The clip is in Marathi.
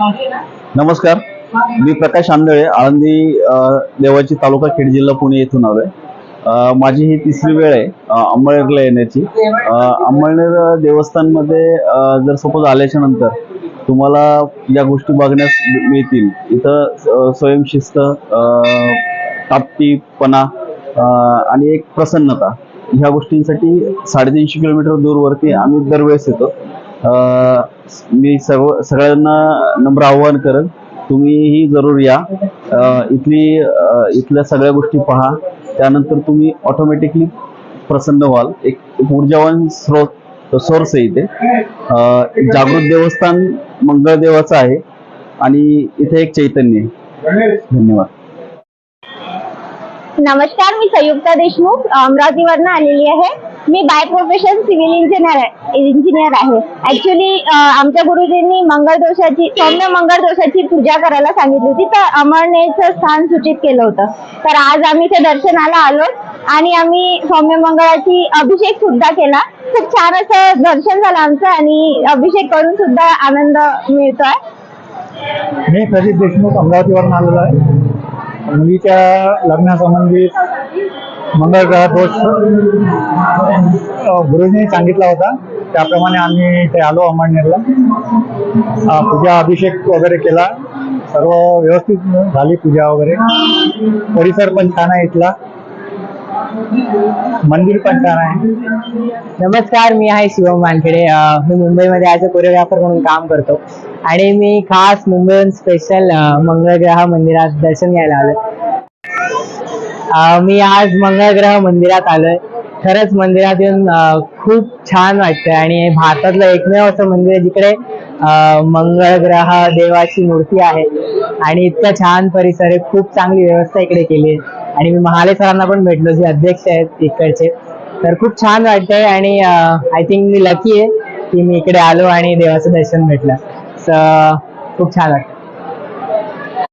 नमस्कार. मी प्रकाश आंधळे आळंदी देवाची तालुका खेड जिल्हा पुणे येथून आलोय. माझी ही तिसरी वेळ आहे अंबळनेरला येण्याची. अंबळनेर देवस्थानमध्ये जर सपोज आल्याच्यानंतर तुम्हाला ज्या गोष्टी बघण्यास मिळतील. इथं स्वयंशिस्त तापटीपणा आणि एक प्रसन्नता. ह्या गोष्टींसाठी साडेतीनशे किलोमीटर दूरवरती आम्ही दरवेळेस येतो. मी सर्व सगळ्यांना नम्र आव्हान करेन तुम्हीही जरूर या. इथली इथल्या सगळ्या गोष्टी पहा. त्यानंतर तुम्ही ऑटोमॅटिकली प्रसन्न व्हाल. एक ऊर्जावान स्रोत सोर्स आहे इथे. एक जागृत देवस्थान मंगळदेवाचं आहे. आणि इथे एक चैतन्य आहे. धन्यवाद. नमस्कार मी संयुक्ता देशमुख अमरावतीवरनं आलेली आहे. मी by profession civil engineer engineer आहे. ऍक्च्युली आमच्या गुरुजींनी मंगळ दोषाची सौम्य मंगळ दोषाची पूजा करायला सांगितली होती तर अमरनेरचं स्थान सूचित केलं होतं. तर आज आम्ही ते दर्शनाला आलो आणि आम्ही सौम्य मंगळाची अभिषेक सुद्धा केला. खूप छान असं दर्शन झालं आमचं आणि अभिषेक करून सुद्धा आनंद मिळतोय. मी प्रदीप देशमुख अमरावतीवरून आलेलो आहे. मुलीच्या लग्नासंबंधी मंगळ ग्रह दोष गुरुजींनी सांगितला होता. त्याप्रमाणे आम्ही इथे आलो अमळनेरला. पूजा अभिषेक वगैरे केला. सर्व व्यवस्थित झाली पूजा वगैरे. परिसर पण छान आहे इथला. मंदिर पण छान आहे. नमस्कार मी आहे शिवम वानखेडे. मी मुंबईमध्ये ॲज अ कोरिओग्राफर म्हणून काम करतो. आणि मी खास मुंबईहून स्पेशल मंगळग्रह मंदिरात दर्शन घ्यायला आलो मी आज मंगळग्रह मंदिरात आलोय. खरंच मंदिरात येऊन खूप छान वाटतंय. आणि भारतातलं एकमेव असं मंदिर आहे जिकडे मंगळ मंगळग्रह देवाची मूर्ती आहे. आणि इतका छान परिसर आहे. खूप चांगली व्यवस्था इकडे केली आहे. आणि मी महाले सरांना पण भेटलो जे अध्यक्ष आहेत इकडचे. तर खूप छान वाटतंय. आणि आय थिंक मी लकी आहे की मी इकडे आलो आणि देवाचं दर्शन भेटलं. खूप छान वाटतं